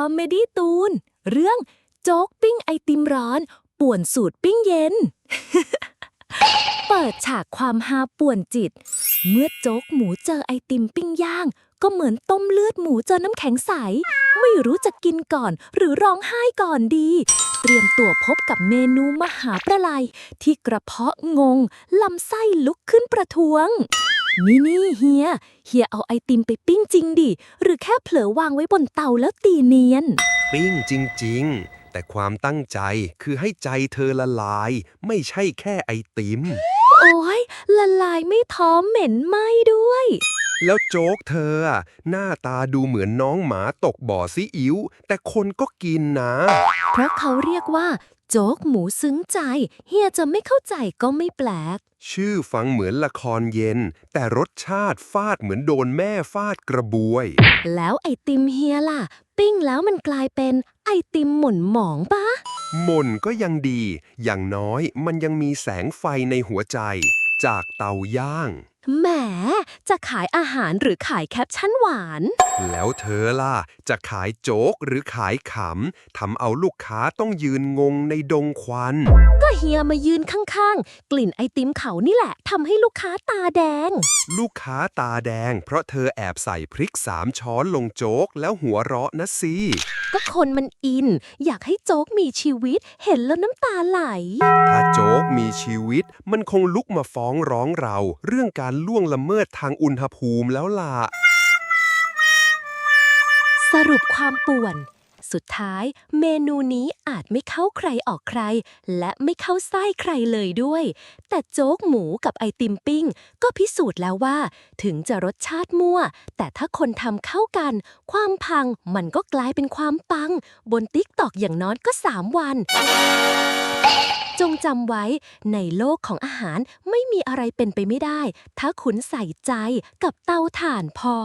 คอมเมดี้ตูน เรื่องโจ๊กปิ้งไอติมร้อน ป่วนสูตรปิ้งเย็น เปิดฉากความฮาป่วนจิต เมื่อโจ๊กหมูเจอไอติมปิ้งย่าง ก็เหมือนต้มเลือดหมูเจอน้ำแข็งใส ไม่รู้จะกินก่อนหรือร้องไห้ก่อนดี เตรียมตัวพบกับเมนูมหาประไลที่กระเพาะงงลำไส้ลุกขึ้นประท้วง นี่นี่เฮีย เฮียเอาไอติมไปปิ้งจริงดิ หรือแค่เผลอวางไว้บนเตาแล้วตีเนียน ปิ้งจริง ๆ แต่ความตั้งใจคือให้ใจเธอละลาย ไม่ใช่แค่ไอติม โอ้ยละลายไม่ท้อเหม็นไหมด้วย แล้วโจ๊กเธออะหน้าตาดูเหมือนน้องหมาตกบ่อซีอิ๊วแต่คนก็กินนะ เพราะเขาเรียกว่า โจ๊กหมูซึ้งใจ เฮียจะไม่เข้าใจก็ไม่แปลก ชื่อฟังเหมือนละครเย็น แต่รสชาติฟาดเหมือนโดนแม่ฟาดกระบวย แล้วไอติมเฮียล่ะ ปิ้งแล้วมันกลายเป็นไอติมหม่นหมองปะ หม่นก็ยังดี อย่างน้อยมันยังมีแสงไฟในหัวใจ จากเตาย่าง แหม จะขายอาหารหรือขายแคปชั่นหวาน แล้วเธอล่ะ จะขายโจ๊กหรือขายขำทำเอาลูกค้าต้องยืนงงในดงควัน ก็เฮียมายืนข้างๆ กลิ่นไอติมเขานี่แหละทำให้ลูกค้าตาแดง ลูกค้าตาแดง เพราะเธอแอบใส่พริกสามช้อนลงโจ๊กแล้วหัวเราะนะสิ ก็คนมันอิน อยากให้โจ๊กมีชีวิต เห็นแล้วน้ำตาไหล ถ้าโจ๊กมีชีวิต มันคงลุกมาฟ้องร้องเราเรื่องการล่วงละเมิดทางอุณหภูมิแล้วล่ะ สรุปความป่วน สุดท้ายเมนูนี้อาจไม่เข้าใครออกใคร และไม่เข้าไส้ใครเลยด้วย แต่โจ๊กหมูกับไอติมปิ้ง ก็พิสูจน์แล้วว่า ถึงจะรสชาติมั่ว แต่ถ้าคนทำเข้ากัน ความพังมันก็กลายเป็นความปัง บนติ๊กตอกอย่างน้อยก็ 3 วัน จงจำไว้ในโลกของอาหารไม่มีอะไรเป็นไปไม่ได้ ถ้าคุณใส่ใจกับเตาถ่านพอ